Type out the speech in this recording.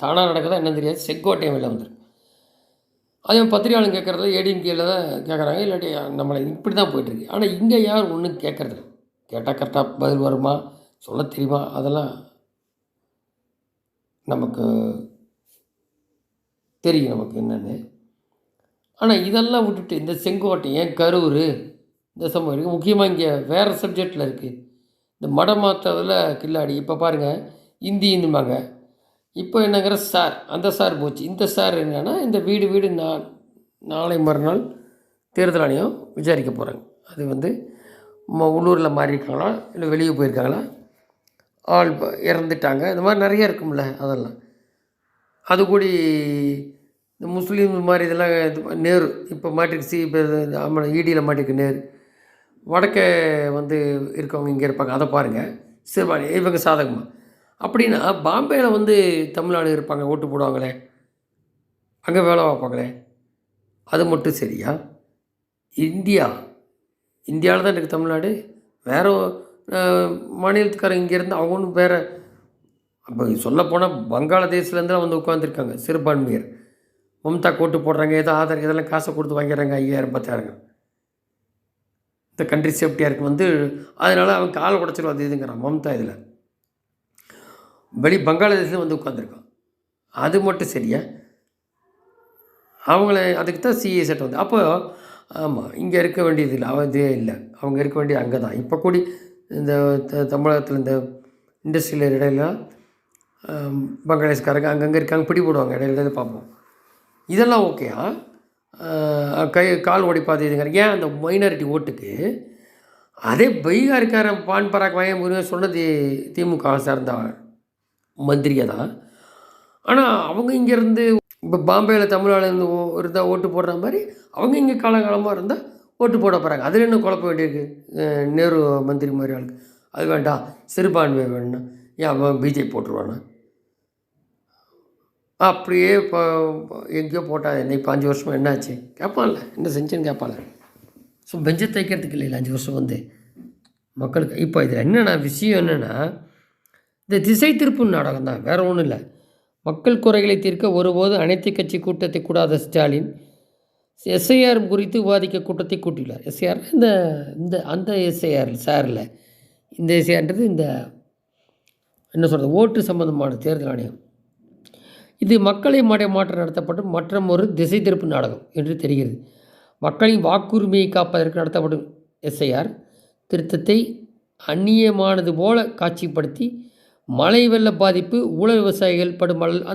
தானாக நடக்குதா என்னன்னு தெரியாது. செங்கோட்டையன் வெளில வந்துருக்கு அதே பத்திரிகையாளன் கேட்குறது ஏடிஎம்கேயில் தான் கேட்குறாங்க. இல்லாட்டி நம்மளை இப்படி தான் போயிட்டுருக்கு. ஆனால் இங்கே யார் ஒன்றும் கேட்குறது கேட்டால் கரெக்டாக பதில் வருமா? சொல்ல தெரியுமா? அதெல்லாம் நமக்கு தெரியும் நமக்கு என்னென்னு. ஆனால் இதெல்லாம் விட்டுட்டு இந்த செங்கோட்டையன் கரூர் இந்த சம்பவம் இருக்குது முக்கியமாக இங்கே வேறு சப்ஜெக்டில் இருக்குது இந்த மடம் மாற்றதில் கில்லாடி இப்போ பாருங்கள் இந்தி இந்துமாங்க இப்போ என்னங்கிற சார். அந்த சார் போச்சு. இந்த சார் என்னன்னா இந்த வீடு வீடு நா நாளை மறுநாள் தேர்தல் ஆணையம் விசாரிக்க போகிறாங்க அது வந்து ம- உள்ளூரில் மாறியிருக்காங்களா இல்லை வெளியே போயிருக்காங்களா? ஆள் இறந்துட்டாங்க. இந்த மாதிரி நிறைய இருக்கும்ல அதெல்லாம். அது கூடி இந்த முஸ்லீம் மாதிரி இதெல்லாம் இது நேரு. இப்போ மாட்டிருக்கு சி இப்போ ஆமாம் ஈடியில் மாட்டிருக்கு நேரு. வடக்கே வந்து இருக்கவங்க இங்கே இருப்பாங்க. அதை பாருங்கள் சிறுபான்மை இவங்க சாதகமாக அப்படின்னா பாம்பேயில் வந்து தமிழ்நாடு இருப்பாங்க ஓட்டு போடுவாங்களே. அங்கே வேலை பார்ப்பாங்களே. அது மட்டும் சரியா? இந்தியா. இந்தியாவில் தான் இருக்குது தமிழ்நாடு. வேறு மாநிலத்துக்காரங்க இங்கேருந்து அவங்க ஒன்றும் வேறு. அப்போ சொல்லப்போனால் வங்காளதேசத்துலேருந்து வந்து உட்காந்துருக்காங்க சிறுபான்மையர் மம்தா ஓட்டு போடுறாங்க ஏதோ ஆதார் இதெல்லாம் காசை கொடுத்து வாங்கிறாங்க ஐயாயிரம் பத்தாயிரங்க இந்த கண்ட்ரி சேஃப்டியாக இருக்கு வந்து அதனால் அவன் கால் உடச்சிடும் அது இதுங்கிறான் மம்தா இதில். வெளி பங்களாதேஷில் வந்து உட்காந்துருக்கான் அது மட்டும் சரியா? அவங்கள அதுக்கு தான் சிஏ செட் வந்து. அப்போ ஆமாம் இங்கே இருக்க வேண்டியது இல்லை. அவன் இதே இல்லை. அவங்க இருக்க வேண்டியது அங்கே தான் இப்போ கூடி இந்த த- தமிழகத்தில் இந்த இண்டஸ்ட்ரியல் இடையில பங்களாதேஷ்காரங்க அங்கங்கே இருக்காங்க பிடி போடுவாங்க இடையில இடையில பார்ப்போம். இதெல்லாம் ஓகேயா கை கால் உடைப்பாது இதுங்கிற ஏன் அந்த மைனாரிட்டி ஓட்டுக்கு? அதே பீகார்காரன் பான் பராக் வாங்க முருகன் சொன்னது திமுக சார்ந்த மந்திரியை தான் ஆனால் அவங்க இங்கேருந்து இப்போ பாம்பேயில் தமிழ்நாடுலேருந்து இருந்தால் ஓட்டு போடுற மாதிரி அவங்க இங்கே காலகாலமாக இருந்தால் ஓட்டு போட போகிறாங்க அதில் என்ன குழப்ப வேண்டியிருக்கு? நேரு மந்திரி மாதிரி ஆளுக்கு. அது வேண்டாம் சிறுபான்மை வேணும் ஏன் அவன் பிஜேபி போட்டுருவானா? அப்படியே இப்போ எங்கேயோ போட்டால் என்ன இப்போ அஞ்சு வருஷமாக என்னாச்சு? கேட்பான்ல என்ன செஞ்சேன்னு கேட்பான்ல ஸோ பெஞ்சை தைக்கிறதுக்கு இல்லை அஞ்சு வருஷம் வந்து. மக்களுக்கு இப்போ இதில் என்னென்னா விஷயம் என்னென்னா இந்த திசை திருப்பும் நாடகம் தான் வேறு ஒன்றும் இல்லை. மக்கள் குறைகளை தீர்க்க ஒருபோது அனைத்து கட்சி கூட்டத்தை கூடாத ஸ்டாலின் எஸ்ஐஆர் குறித்து விவாதிக்க கூட்டத்தை கூட்டியுள்ளார். எஸ்ஐஆர் இந்த இந்த அந்த எஸ்ஐஆர் சாரில் இந்த எஸ்ஐஆர்ன்றது இந்த என்ன சொல்கிறது ஓட்டு சம்பந்தமான தேர்தல் ஆணையம். இது மக்களை மாட மாற்றம் நடத்தப்படும் மற்றும் ஒரு திசை திருப்பு நாடகம் என்று தெரிகிறது. மக்களின் வாக்குரிமையை காப்பதற்கு நடத்தப்படும் எஸ்ஐஆர் திருத்தத்தை அந்நியமானது போல காட்சிப்படுத்தி மழை வெள்ள பாதிப்பு ஊழல் விவசாயிகள் படும் அந்த